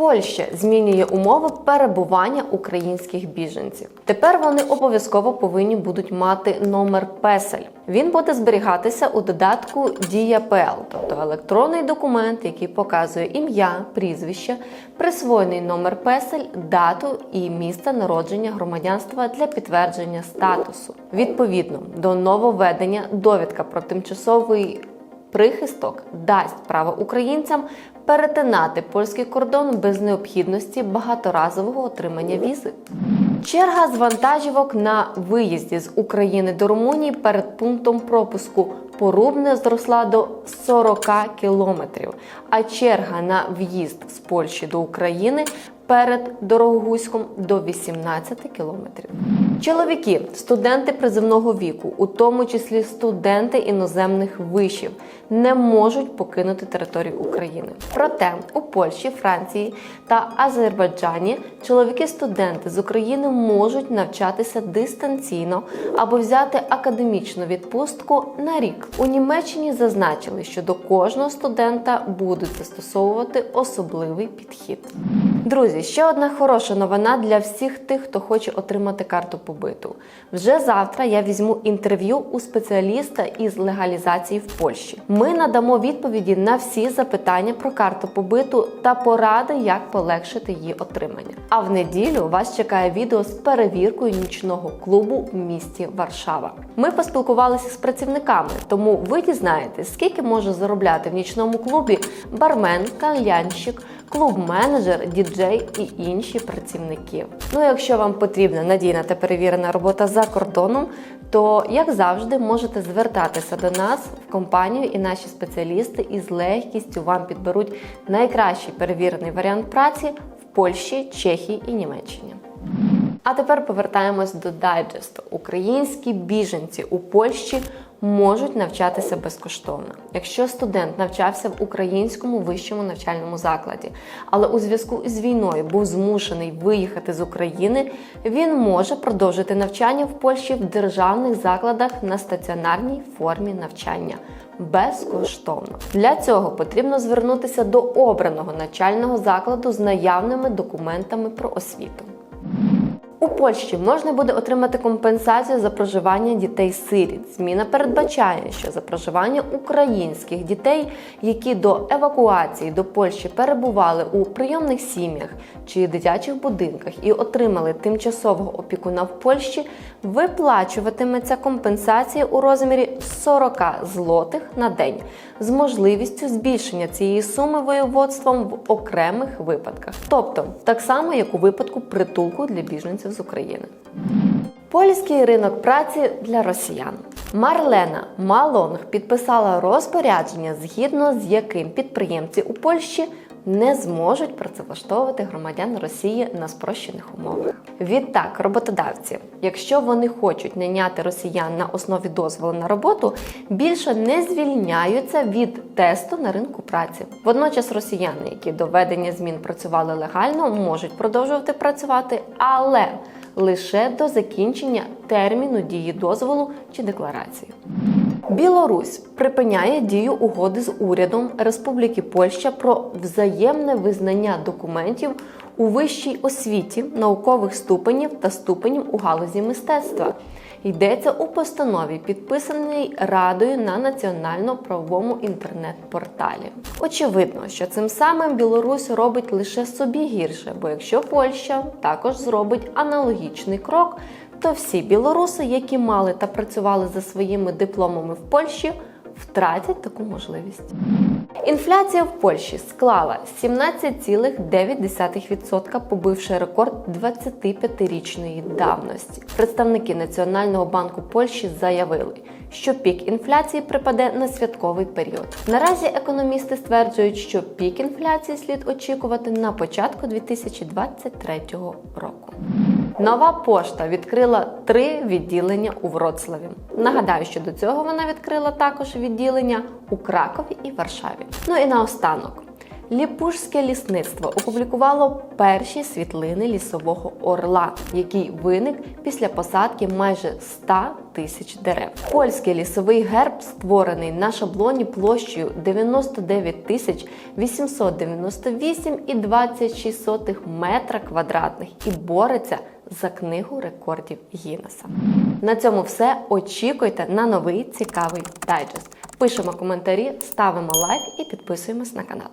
Польща змінює умови перебування українських біженців. Тепер вони обов'язково повинні будуть мати номер песель. Він буде зберігатися у додатку Дія ПЛ, тобто електронний документ, який показує ім'я, прізвище, присвоєний номер песель, дату і місце народження громадянства для підтвердження статусу. Відповідно до нововведення, довідка про тимчасовий Прихисток дасть право українцям перетинати польський кордон без необхідності багаторазового отримання візи. Черга з вантажівок на виїзді з України до Румунії перед пунктом пропуску Порубне зросла до 40 кілометрів, а черга на в'їзд з Польщі до України перед Дорогуськом до 18 кілометрів. Чоловіки, студенти призивного віку, у тому числі студенти іноземних вишів, не можуть покинути територію України. Проте у Польщі, Франції та Азербайджані чоловіки-студенти з України можуть навчатися дистанційно або взяти академічну відпустку на рік. У Німеччині зазначили, що до кожного студента будуть застосовувати особливий підхід. Друзі, ще одна хороша новина для всіх тих, хто хоче отримати карту побиту. Вже завтра я візьму інтерв'ю у спеціаліста із легалізації в Польщі. Ми надамо відповіді на всі запитання про карту побиту та поради, як полегшити її отримання. А в неділю вас чекає відео з перевіркою нічного клубу в місті Варшава. Ми поспілкувалися з працівниками, тому ви дізнаєтесь, скільки може заробляти в нічному клубі бармен, кальянщик, клуб-менеджер, діджей і інші працівники. Ну, якщо вам потрібна надійна та перевірена робота за кордоном, то як завжди можете звертатися до нас в компанію, і наші спеціалісти із легкістю вам підберуть найкращий перевірений варіант праці в Польщі, Чехії і Німеччині. А тепер повертаємось до дайджесту. Українські біженці у Польщі можуть навчатися безкоштовно. Якщо студент навчався в українському вищому навчальному закладі, але у зв'язку з війною був змушений виїхати з України, він може продовжити навчання в Польщі в державних закладах на стаціонарній формі навчання. Безкоштовно для цього потрібно звернутися до обраного навчального закладу з наявними документами про освіту. У Польщі можна буде отримати компенсацію за проживання дітей-сиріт. Зміна передбачає, що за проживання українських дітей, які до евакуації до Польщі перебували у прийомних сім'ях чи дитячих будинках і отримали тимчасового опікуна в Польщі, виплачуватиметься компенсація у розмірі 40 злотих на день з можливістю збільшення цієї суми воєводством в окремих випадках, тобто так само, як у випадку притулку для біженців з України. Польський ринок праці для росіян. Марлена Малонг підписала розпорядження, згідно з яким підприємці у Польщі не зможуть працевлаштовувати громадян Росії на спрощених умовах. Відтак, роботодавці, якщо вони хочуть найняти росіян на основі дозволу на роботу, більше не звільняються від тесту на ринку праці. Водночас росіяни, які до введення змін працювали легально, можуть продовжувати працювати, але лише до закінчення терміну дії дозволу чи декларації. Білорусь припиняє дію угоди з урядом Республіки Польща про взаємне визнання документів у вищій освіті, наукових ступенів та ступенів у галузі мистецтва. Йдеться у постанові, підписаній Радою на національно-правовому інтернет-порталі. Очевидно, що цим самим Білорусь робить лише собі гірше, бо якщо Польща також зробить аналогічний крок, то всі білоруси, які мали та працювали за своїми дипломами в Польщі, втратять таку можливість. Інфляція в Польщі склала 17,9%, побивши рекорд 25-річної давності. Представники Національного банку Польщі заявили, що пік інфляції припаде на святковий період. Наразі економісти стверджують, що пік інфляції слід очікувати на початку 2023 року. Нова пошта відкрила три відділення у Вроцлаві. Нагадаю, що до цього вона відкрила також відділення у Кракові і Варшаві. Ну і наостанок. Ліпужське лісництво опублікувало перші світлини лісового орла, який виник після посадки майже 100 тисяч дерев. Польський лісовий герб створений на шаблоні площею 99 тисяч 898,26 метра квадратних і бореться за книгу рекордів Гіннеса. На цьому все. Очікуйте на новий цікавий дайджест. Пишемо коментарі, ставимо лайк і підписуємось на канал.